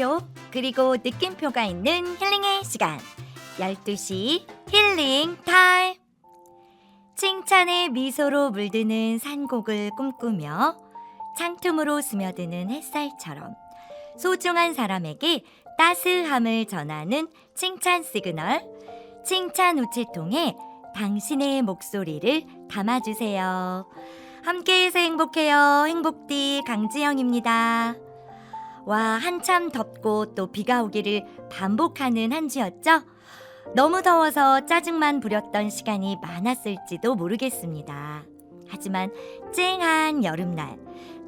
물음표 그리고 느낌표가 있는 힐링의 시간 12시 힐링 타임 칭찬의 미소로 물드는 산곡을 꿈꾸며 창틈으로 스며드는 햇살처럼 소중한 사람에게 따스함을 전하는 칭찬 시그널 칭찬 우체통에 당신의 목소리를 담아주세요. 함께해서 행복해요. 행복디 강지영입니다. 와, 한참 덥고 또 비가 오기를 반복하는 한 주였죠? 너무 더워서 짜증만 부렸던 시간이 많았을지도 모르겠습니다. 하지만 쨍한 여름날,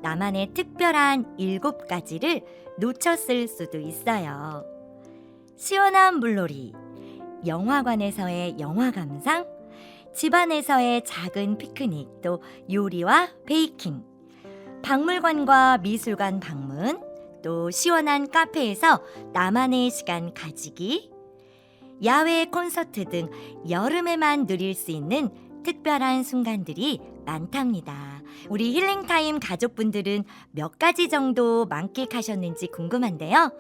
나만의 특별한 일곱 가지를 놓쳤을 수도 있어요. 시원한 물놀이, 영화관에서의 영화 감상, 집안에서의 작은 피크닉, 또 요리와 베이킹, 박물관과 미술관 방문, 또 시원한 카페에서 나만의 시간 가지기, 야외 콘서트 등 여름에만 누릴 수 있는 특별한 순간들이 많답니다. 우리 힐링타임 가족분들은 몇 가지 정도 만끽하셨는지 궁금한데요.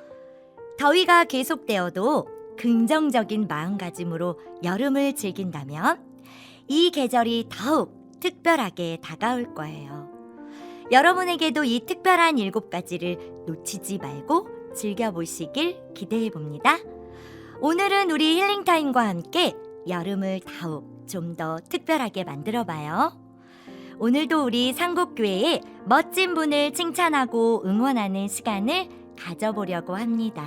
더위가 계속되어도 긍정적인 마음가짐으로 여름을 즐긴다면 이 계절이 더욱 특별하게 다가올 거예요. 여러분에게도 이 특별한 일곱 가지를 놓치지 말고 즐겨보시길 기대해 봅니다. 오늘은 우리 힐링타임과 함께 여름을 더욱 좀 더 특별하게 만들어 봐요. 오늘도 우리 상곡교회의 멋진 분을 칭찬하고 응원하는 시간을 가져보려고 합니다.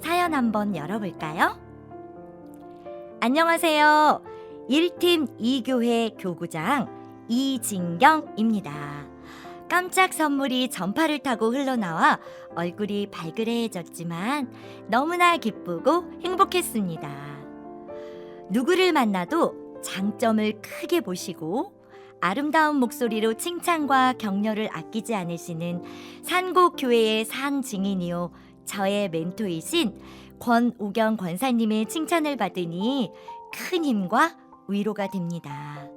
사연 한번 열어볼까요? 안녕하세요. 1팀 2교회 교구장 이진경입니다. 깜짝 선물이 전파를 타고 흘러나와 얼굴이 발그레해졌지만 너무나 기쁘고 행복했습니다. 누구를 만나도 장점을 크게 보시고 아름다운 목소리로 칭찬과 격려를 아끼지 않으시는 산곡교회의 산 증인이요 저의 멘토이신 권우경 권사님의 칭찬을 받으니 큰 힘과 위로가 됩니다.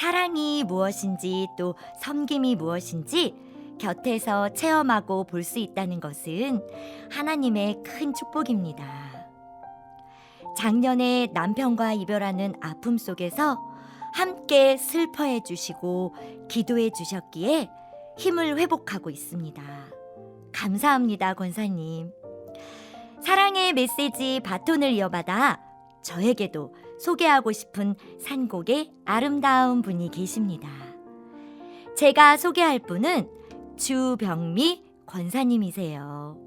사랑이 무엇인지 또 섬김이 무엇인지 곁에서 체험하고 볼 수 있다는 것은 하나님의 큰 축복입니다. 작년에 남편과 이별하는 아픔 속에서 함께 슬퍼해 주시고 기도해 주셨기에 힘을 회복하고 있습니다. 감사합니다, 권사님. 사랑의 메시지 바톤을 이어받아 저에게도 소개하고 싶은 산곡의 아름다운 분이 계십니다. 제가 소개할 분은 주병미 권사님이세요.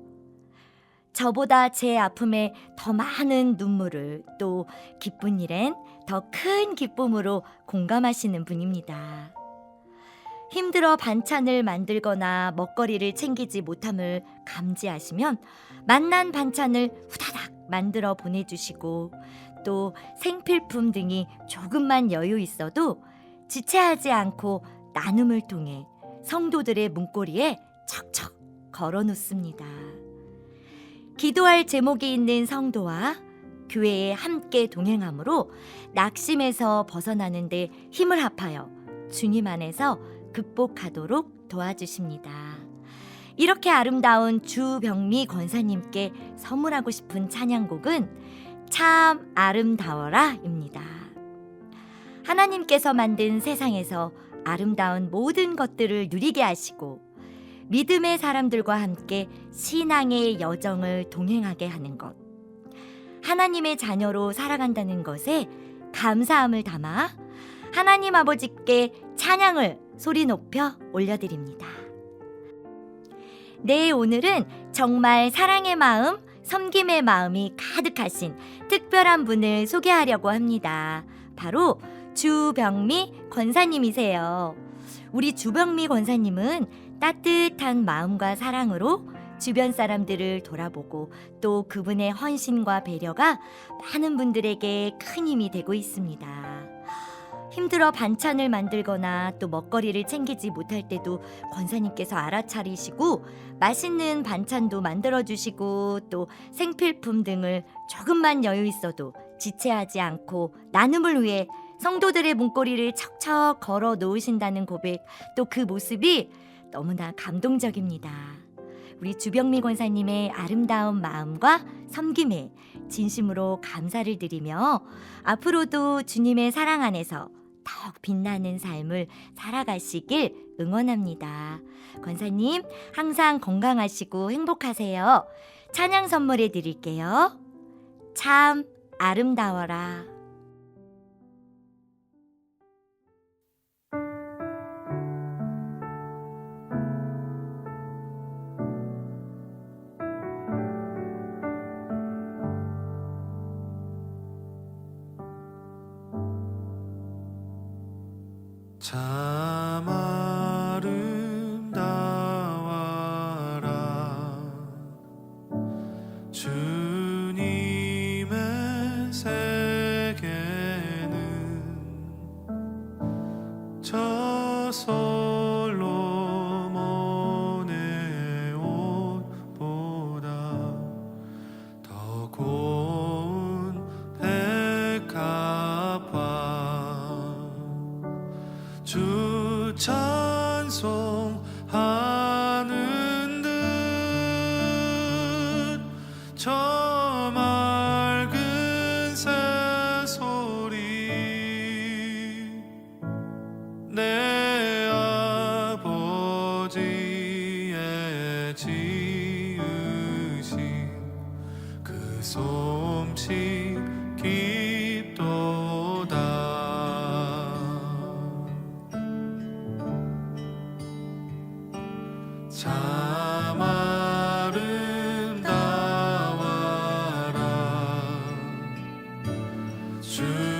저보다 제 아픔에 더 많은 눈물을 또 기쁜 일엔 더 큰 기쁨으로 공감하시는 분입니다. 힘들어 반찬을 만들거나 먹거리를 챙기지 못함을 감지하시면 만난 반찬을 후다닥 만들어 보내주시고 또 생필품 등이 조금만 여유 있어도 지체하지 않고 나눔을 통해 성도들의 문고리에 척척 걸어 놓습니다. 기도할 제목이 있는 성도와 교회에 함께 동행함으로 낙심에서 벗어나는데 힘을 합하여 주님 안에서 극복하도록 도와주십니다. 이렇게 아름다운 주병미 권사님께 선물하고 싶은 찬양곡은 참 아름다워라입니다. 하나님께서 만든 세상에서 아름다운 모든 것들을 누리게 하시고 믿음의 사람들과 함께 신앙의 여정을 동행하게 하는 것. 하나님의 자녀로 살아간다는 것에 감사함을 담아 하나님 아버지께 찬양을 소리 높여 올려드립니다. 네, 오늘은 정말 사랑의 마음, 섬김의 마음이 가득하신 특별한 분을 소개하려고 합니다. 바로 주병미 권사님이세요. 우리 주병미 권사님은 따뜻한 마음과 사랑으로 주변 사람들을 돌아보고 또 그분의 헌신과 배려가 많은 분들에게 큰 힘이 되고 있습니다. 힘들어 반찬을 만들거나 또 먹거리를 챙기지 못할 때도 권사님께서 알아차리시고 맛있는 반찬도 만들어 주시고 또 생필품 등을 조금만 여유 있어도 지체하지 않고 나눔을 위해 성도들의 문고리를 척척 걸어 놓으신다는 고백 또 그 모습이 너무나 감동적입니다. 우리 주병미 권사님의 아름다운 마음과 섬김에 진심으로 감사를 드리며 앞으로도 주님의 사랑 안에서 더욱 빛나는 삶을 살아가시길 응원합니다. 권사님, 항상 건강하시고 행복하세요. 찬양 선물해 드릴게요. 참 아름다워라. 아버지의 지으신 그 솜씨 깊도다. 참 아름다워라. 주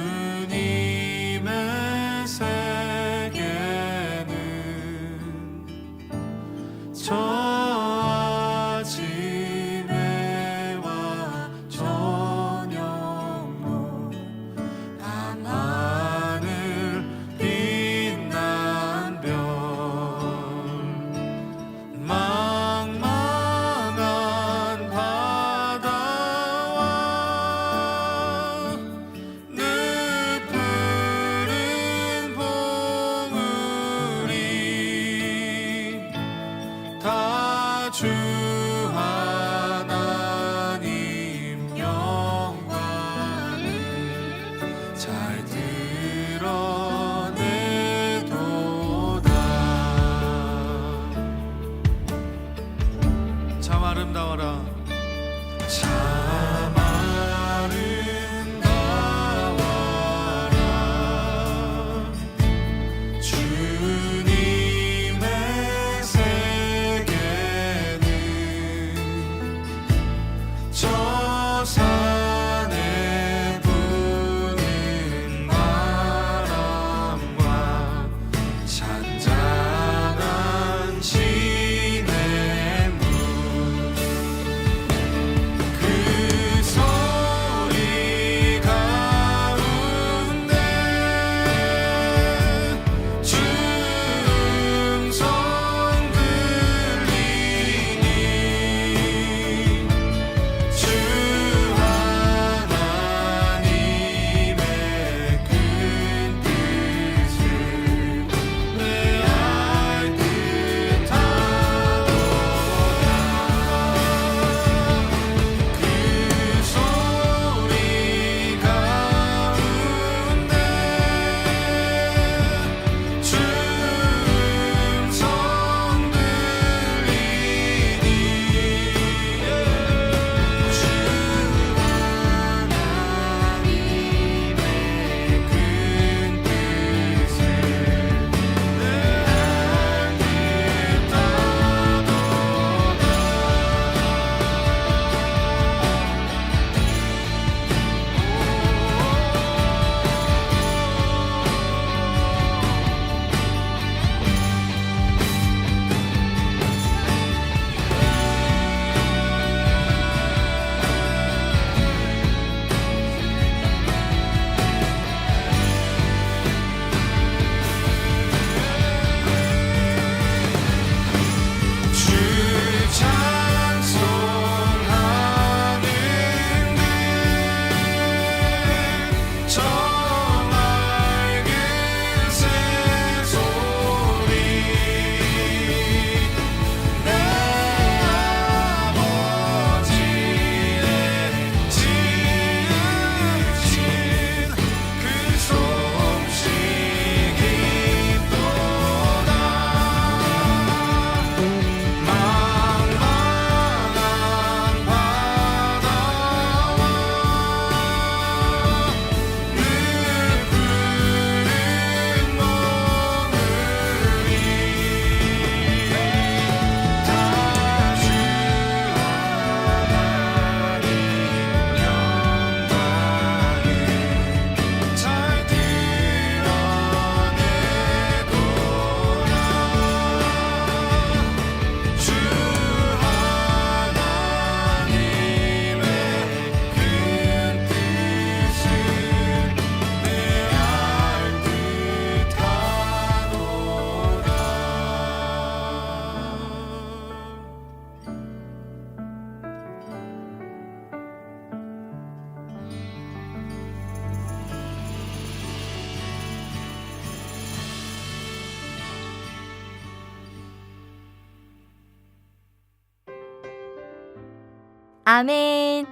아멘.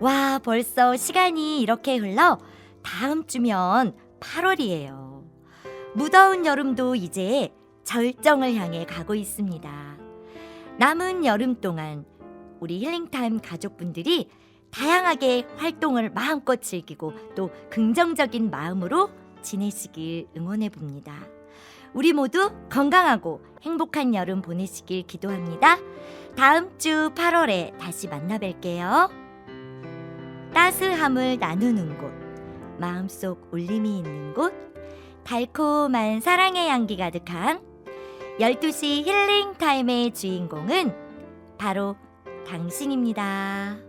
와, 벌써 시간이 이렇게 흘러 다음 주면 8월이에요. 무더운 여름도 이제 절정을 향해 가고 있습니다. 남은 여름 동안 우리 힐링타임 가족분들이 다양하게 활동을 마음껏 즐기고 또 긍정적인 마음으로 지내시길 응원해 봅니다. 우리 모두 건강하고 행복한 여름 보내시길 기도합니다. 다음 주 8월에 다시 만나 뵐게요. 따스함을 나누는 곳, 마음속 울림이 있는 곳, 달콤한 사랑의 향기 가득한 12시 힐링 타임의 주인공은 바로 당신입니다.